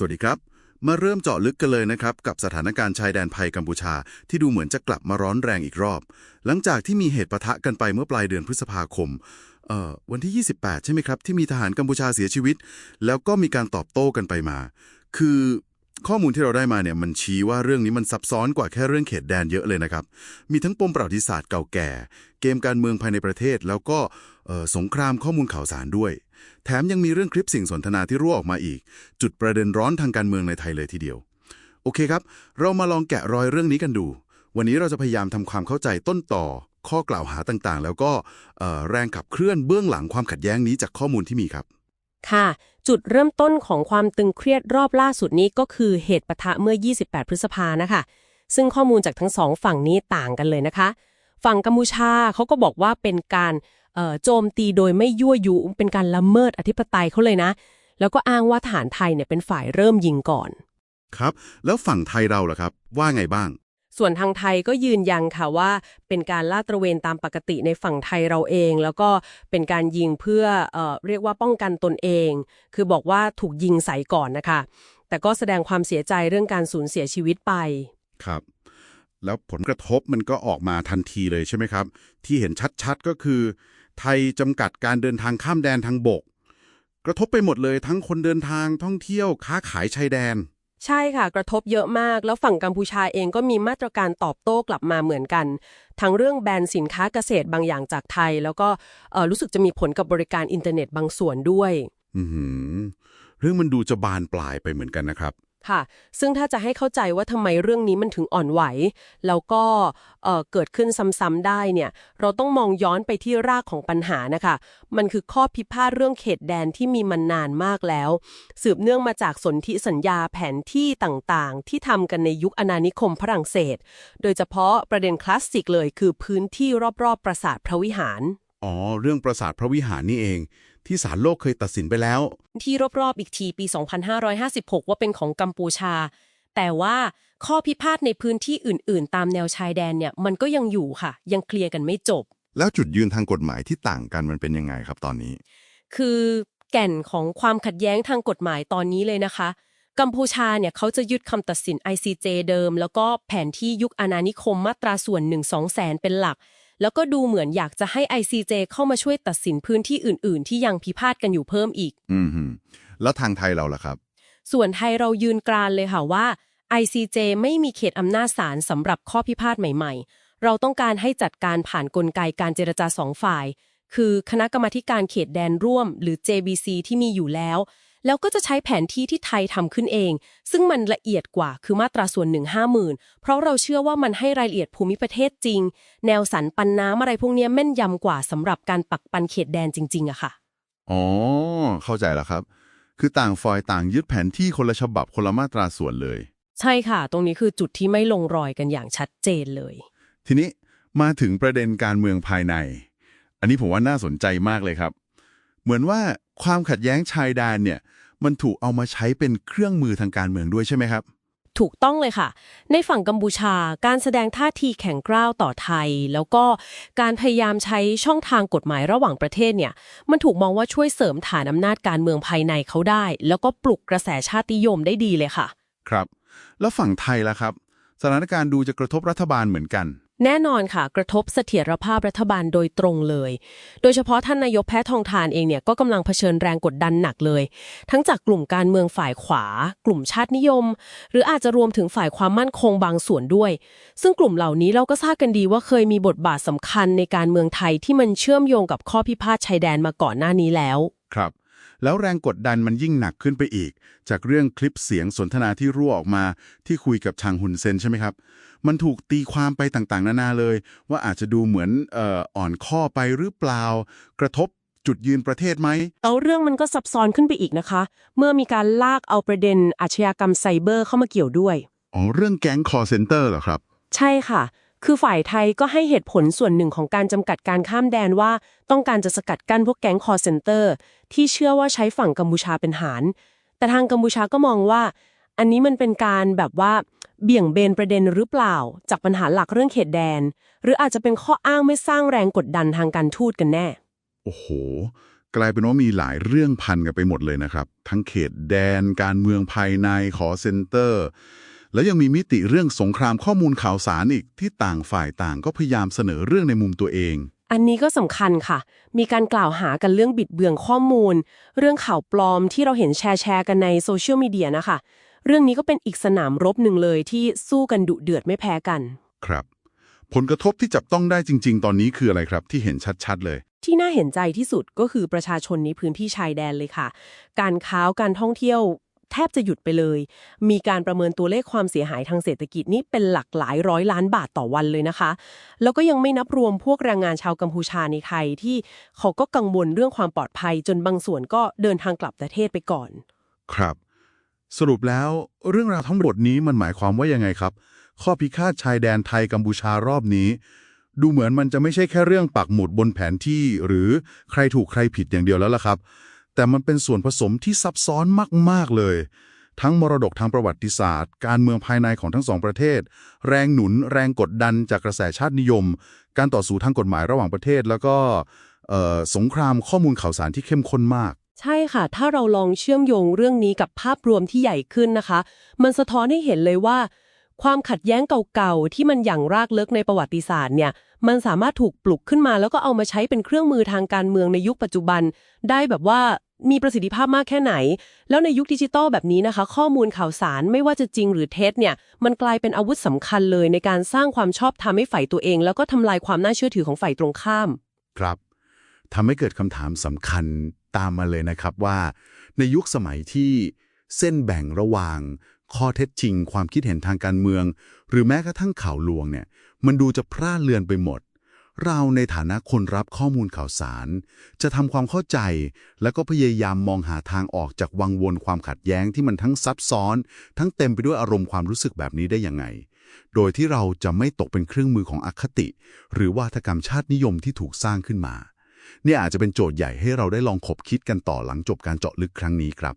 สวัสดีครับ มาเริ่มเจาะลึกกันเลยนะครับ กับสถานการณ์ชายแดนไทยกัมพูชา ที่ดูเหมือนจะกลับมาร้อนแรงอีกรอบ หลังจากที่มีเหตุปะทะกันไปเมื่อปลายเดือนพฤษภาคมเอ่อวันที่ 28 ใช่ไหมครับ ที่มีทหารกัมพูชาเสียชีวิต แล้วก็มีการตอบโต้กันไปมา คือข้อมูลที่เราได้มาเนี่ยมันชี้ว่าเรื่องนี้มันซับซ้อนกว่าแค่เรื่องเขตแดนเยอะเลยนะครับ มีทั้งปมประวัติศาสตร์เก่าแก่ เกมการเมืองภายในประเทศ แล้วก็สงครามข้อมูลข่าวสารด้วย แถมยังมีเรื่องคลิปสิ่งสนทนาที่รั่วออกมาอีก จุดประเด็นร้อนทางการเมืองในไทยเลยทีเดียว โอเคครับ เรามาลองแกะรอยเรื่องนี้กันดู วันนี้เราจะพยายามทำความเข้าใจต้นต่อ ข้อกล่าวหาต่างๆ แล้วก็แรงขับเคลื่อนเบื้องหลังความขัดแย้งนี้จากข้อมูลที่มีครับ ค่ะ จุดเริ่มต้นของความตึงเครียดรอบล่าสุดนี้ก็คือเหตุปะทะเมื่อ 28 พฤษภานะคะซึ่งข้อมูลจากทั้งสองฝั่งนี้ต่างกันเลยนะคะ ฝั่งกัมพูชาเขาก็บอกว่าเป็นการ โจมตีโดยไม่ยั่วยุเป็นการละเมิดอธิปไตยเขาเลยนะ แล้วก็อ้างว่าทหารไทยเนี่ยเป็นฝ่ายเริ่มยิงก่อน ครับ แล้วฝั่งไทยเราล่ะครับ ว่าไงบ้าง ส่วนทางไทยก็ยืนยันค่ะว่าเป็นการลาดตระเวนตามปกติในฝั่งไทยเราเอง แล้วก็เป็นการยิงเพื่อเออเรียกว่าป้องกันตนเอง คือบอกว่าถูกยิงใส่ก่อนนะคะ แต่ก็แสดงความเสียใจเรื่องการสูญเสียชีวิตไปครับแล้วผลกระทบมันก็ออกมาทันทีเลยใช่ไหมครับ ที่เห็นชัดๆก็คือ ไทยจำกัดการเดินทางข้ามแดนทางบก กระทบไปหมดเลยทั้งคนเดินทางท่องเที่ยวค้าขายชายแดน ใช่ค่ะ กระทบเยอะมาก แล้วฝั่งกัมพูชาเองก็มีมาตรการตอบโต้กลับมาเหมือนกัน ทั้งเรื่องแบนสินค้าเกษตรบางอย่างจากไทย แล้วก็เอ่อรู้สึกจะมีผลกับบริการอินเทอร์เน็ตบางส่วนด้วย อือหือเรื่องมันดูจะบานปลายไปเหมือนกันนะครับ ค่ะ ซึ่งถ้าจะให้เข้าใจว่าทำไมเรื่องนี้มันถึงอ่อนไหว แล้วก็เเกิดขึ้นซ้ำๆได้เนี่ย เราต้องมองย้อนไปที่รากของปัญหานะคะ มันคือข้อพิพาทเรื่องเขตแดนที่มีมานานมากแล้ว สืบเนื่องมาจากสนธิสัญญาแผนที่ต่างๆ ที่ทำกันในยุคอาณานิคมฝรั่งเศส โดยเฉพาะประเด็นคลาสสิกเลยคือพื้นที่รอบๆปราสาทพระวิหาร อ๋อ เรื่องปราสาทพระวิหารนี่เอง ที่ศาลโลกเคยตัดสินไปแล้ว ที่รอบๆอีกทีปี 2556 ว่าเป็นของกัมพูชา แต่ว่าข้อพิพาทในพื้นที่อื่นๆ ตามแนวชายแดนเนี่ยมันก็ยังอยู่ค่ะ ยังเคลียร์กันไม่จบ แล้วจุดยืนทางกฎหมายที่ต่างกันมันเป็นยังไงครับตอนนี้ คือแก่นของความขัดแย้งทางกฎหมายตอนนี้เลยนะคะ กัมพูชาเนี่ยเขาจะยึดคำตัดสิน ICJ เดิม แล้วก็แผนที่ยุคอาณานิคมมาตราส่วน1 2แสนเป็นหลัก แล้วก็ดูเหมือนอยากจะให้ ICJ เข้ามาช่วยตัดสินพื้นที่อื่น ๆ ที่ยังพิพาทกันอยู่เพิ่มอีก อืมหืมแล้วทางไทยเราล่ะครับ ส่วนไทยเรายืนกรานเลยค่ะว่า ICJ ไม่มีเขตอำนาจศาลสำหรับข้อพิพาทใหม่ ๆ เราต้องการให้จัดการผ่านกลไกการเจรจาสองฝ่าย คือคณะกรรมาธิการเขตแดนร่วม หรือ JBC ที่มีอยู่แล้ว แล้วก็จะใช้แผนที่ที่ไทยทำขึ้นเอง ซึ่งมันละเอียดกว่าคือมาตราส่วนหนึ่งห้าหมื่นเพราะเราเชื่อว่ามันให้รายละเอียดภูมิประเทศจริง แนวสันปันน้ำอะไรพวกเนี้ยแม่นยำกว่าสำหรับการปักปันเขตแดนจริงๆอะค่ะ อ๋อ เข้าใจแล้วครับ คือต่างฝ่ายต่างยึดแผนที่คนละฉบับคนละมาตราส่วนเลย ใช่ค่ะ ตรงนี้คือจุดที่ไม่ลงรอยกันอย่างชัดเจนเลย ทีนี้มาถึงประเด็นการเมืองภายใน อันนี้ผมว่าน่าสนใจมากเลยครับ เหมือนว่า ความขัดแย้งชายแดนเนี่ยมันถูกเอามาใช้เป็นเครื่องมือทางการเมืองด้วยใช่ไหมครับ ถูกต้องเลยค่ะ ในฝั่งกัมพูชาการแสดงท่าทีแข็งกร้าวต่อไทย แล้วก็การพยายามใช้ช่องทางกฎหมายระหว่างประเทศเนี่ย มันถูกมองว่าช่วยเสริมฐานอำนาจการเมืองภายในเขาได้ แล้วก็ปลุกกระแสชาตินิยมได้ดีเลยค่ะ ครับ แล้วฝั่งไทยล่ะครับ สถานการณ์ดูจะกระทบรัฐบาลเหมือนกัน แน่นอนค่ะ กระทบเสถียรภาพรัฐบาลโดยตรงเลย โดยเฉพาะท่านนายกแพทองทานเองเนี่ยก็กำลังเผชิญแรงกดดันหนักเลย ทั้งจากกลุ่มการเมืองฝ่ายขวา กลุ่มชาตินิยม หรืออาจจะรวมถึงฝ่ายความมั่นคงบางส่วนด้วย ซึ่งกลุ่มเหล่านี้เราก็ทราบกันดีว่าเคยมีบทบาทสำคัญในการเมืองไทยที่มันเชื่อมโยงกับข้อพิพาทชายแดนมาก่อนหน้านี้แล้ว ครับ แล้วแรงกดดันมันยิ่งหนักขึ้นไปอีก จากเรื่องคลิปเสียงสนทนาที่รั่วออกมา ที่คุยกับชางฮุนเซนใช่ไหมครับ มันถูกตีความไปต่างๆ นานาเลย ว่าอาจจะดูเหมือนเอ่ออ่อนข้อไปหรือเปล่า กระทบจุดยืนประเทศไหมแล้วเรื่องมันก็ซับซ้อนขึ้นไปอีกนะคะ เมื่อมีการลากเอาประเด็นอาชญากรรมไซเบอร์เข้ามาเกี่ยวด้วยอ๋อเรื่องแก๊งคอเซ็นเตอร์เหรอครับ ใช่ค่ะคือฝ่ายไทยก็ให้เหตุผลส่วนหนึ่งของการจำกัดการข้ามแดนว่า ต้องการจะสกัดกั้นพวกแก๊งคอร์เซนเตอร์ ที่เชื่อว่าใช้ฝั่งกัมพูชาเป็นหาร แต่ทางกัมพูชาก็มองว่า อันนี้มันเป็นการแบบว่าเบี่ยงเบนประเด็นหรือเปล่า จากปัญหาหลักเรื่องเขตแดน หรืออาจจะเป็นข้ออ้างไม่สร้างแรงกดดันทางการทูตกันแน่ โอ้โหกกลายเป็นว่ามีหลายเรื่องพันกันไปหมดเลยนะครับ ทั้งเขตแดน การเมืองภายในขอเซ็นเตอร์ แล้วยังมีมิติเรื่องสงครามข้อมูลข่าวสารอีกที่ต่างฝ่ายต่างก็พยายามเสนอเรื่องในมุมตัวเอง อันนี้ก็สำคัญค่ะ มีการกล่าวหากันเรื่องบิดเบือนข้อมูล เรื่องข่าวปลอมที่เราเห็นแชร์แชร์กันในโซเชียลมีเดียนะคะ เรื่องนี้ก็เป็นอีกสนามรบหนึ่งเลยที่สู้กันดุเดือดไม่แพ้กัน ครับ ผลกระทบที่จับต้องได้จริง ๆ ตอนนี้คืออะไรครับ ที่เห็นชัดๆเลย ที่น่าเห็นใจที่สุดก็คือประชาชนในพื้นที่ชายแดนเลยค่ะ การค้าวการท่องเที่ยว แทบจะหยุดไปเลย มีการประเมินตัวเลขความเสียหายทางเศรษฐกิจนี่เป็นหลักหลายร้อยล้านบาทต่อวันเลยนะคะ แล้วก็ยังไม่นับรวมพวกแรงงานชาวกัมพูชาในไทยที่เขาก็กังวลเรื่องความปลอดภัย จนบางส่วนก็เดินทางกลับประเทศไปก่อน ครับ สรุปแล้วเรื่องราวทั้งหมดนี้มันหมายความว่ายังไงครับ ข้อพิฆาตชายแดนไทยกัมพูชารอบนี้ ดูเหมือนมันจะไม่ใช่แค่เรื่องปักหมุดบนแผนที่ หรือใครถูกใครผิดอย่างเดียวแล้วล่ะครับ แต่มันเป็นส่วนผสมที่ซับซ้อนมาก ๆ เลย ทั้งมรดกทางประวัติศาสตร์ การเมืองภายในของทั้งสองประเทศ แรงหนุน แรงกดดันจากกระแสชาตินิยม การต่อสู้ทางกฎหมายระหว่างประเทศ แล้วก็สงครามข้อมูลข่าวสารที่เข้มข้นมาก ใช่ค่ะ ถ้าเราลองเชื่อมโยงเรื่องนี้กับภาพรวมที่ใหญ่ขึ้นนะคะ มันสะท้อนให้เห็นเลยว่า ความขัดแย้งเก่าๆ ที่มันอย่างรากลึกในประวัติศาสตร์เนี่ย มันสามารถถูกปลุกขึ้นมา แล้วก็เอามาใช้เป็นเครื่องมือทางการเมืองในยุคปัจจุบัน ได้แบบว่ามีประสิทธิภาพมากแค่ไหน แล้วในยุคดิจิตอลแบบนี้นะคะ ข้อมูลข่าวสารไม่ว่าจะจริงหรือเท็จเนี่ย มันกลายเป็นอาวุธสำคัญเลยในการสร้างความชอบธรรมให้ฝ่ายตัวเอง แล้วก็ทำลายความน่าเชื่อถือของฝ่ายตรงข้าม ครับทำให้เกิดคำถามสำคัญตามมาเลยนะครับว่า ในยุคสมัยที่เส้นแบ่งระหว่าง ข้อเท็จจริง ความคิดเห็นทางการเมือง หรือแม้กระทั่งข่าวลวงเนี่ย มันดูจะพร่าเลือนไปหมด เราในฐานะคนรับข้อมูลข่าวสาร จะทำความเข้าใจ แล้วก็พยายามมองหาทางออกจากวังวนความขัดแย้งที่มันทั้งซับซ้อน ทั้งเต็มไปด้วยอารมณ์ความรู้สึกแบบนี้ได้ยังไง โดยที่เราจะไม่ตกเป็นเครื่องมือของอคติ หรือวาทกรรมชาตินิยมที่ถูกสร้างขึ้นมาเนี่ยอาจจะเป็นโจทย์ใหญ่ให้เราได้ลองขบคิดกันต่อหลังจบการเจาะลึกครั้งนี้ครับ